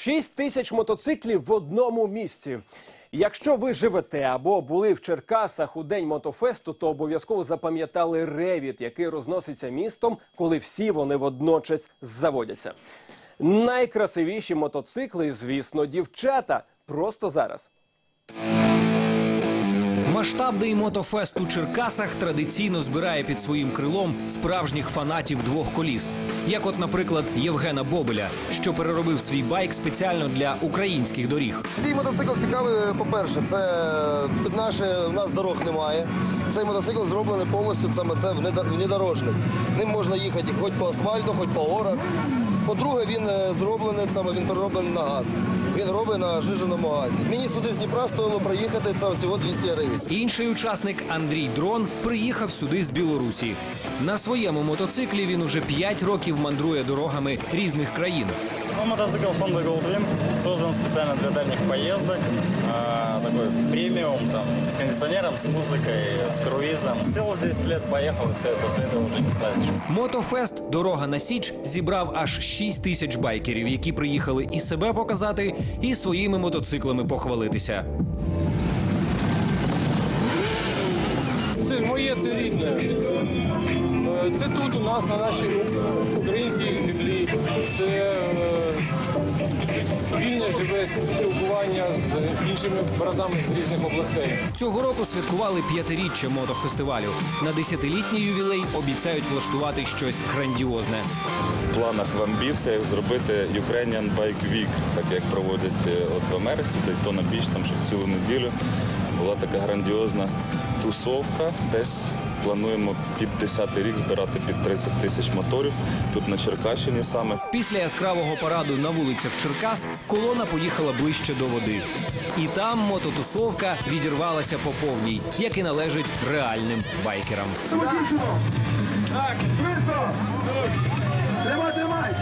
Шість тисяч мотоциклів в одному місці. Якщо ви живете або були в Черкасах у день мотофесту, то обов'язково запам'ятали ревіт, який розноситься містом, коли всі вони водночас заводяться. Найкрасивіші мотоцикли, звісно, дівчата. Просто зараз. Масштабний мотофест у Черкасах традиційно збирає під своїм крилом справжніх фанатів двох коліс. Як, от, наприклад, Євгена Бобеля, що переробив свій байк спеціально для українських доріг. Цей мотоцикл цікавий, по-перше, це під наше в нас дорог немає. Цей мотоцикл зроблений повністю саме це внедо- внедорожник. Ним можна їхати хоч по асфальту, хоч по горах. По-друге, він е, зроблений саме він перероблений на газ. Він робить на жиженому газі. Мені сюди з Дніпра стоїло проїхати це всього 200 гривень. Інший учасник Андрій Дрон приїхав сюди з Білорусі. На своєму мотоциклі він уже 5 років мандрує дорогами різних країн. Ну, мотоцикл Honda Goldwing создан специально для дальних поездок. А, такой премиум, там, с кондиционером, с музыкой, с круизом. Сел 10 лет, поехал, и все, после этого уже не спросишь. Мотофест Дорога на Січ зібрав аж 6 тисяч байкерів, які приїхали і себе показати, і своїми мотоциклами похвалитися. Це це рідне. Е, Це тут у нас на нашій українській землі. Це е, вільне живе спілкування з іншими братами з різних областей. Цього року святкували п'ятиріччя мотофестивалю. На десятилітній ювілей обіцяють влаштувати щось грандіозне. в планах в амбіціях зробити Ukrainian Bike Week, так як проводять е, от в Америці, Daytona Beach, там щоб цілу неділю була така грандіозна тусовка. Десь плануємо під 10 рік збирати під 30 тисяч моторів. Тут на Черкащині саме. Після яскравого параду на вулицях Черкас колона поїхала ближче до води. І там мототусовка відірвалася по повній, як і належить реальним байкерам. Так, швидко! Тримай, тримай!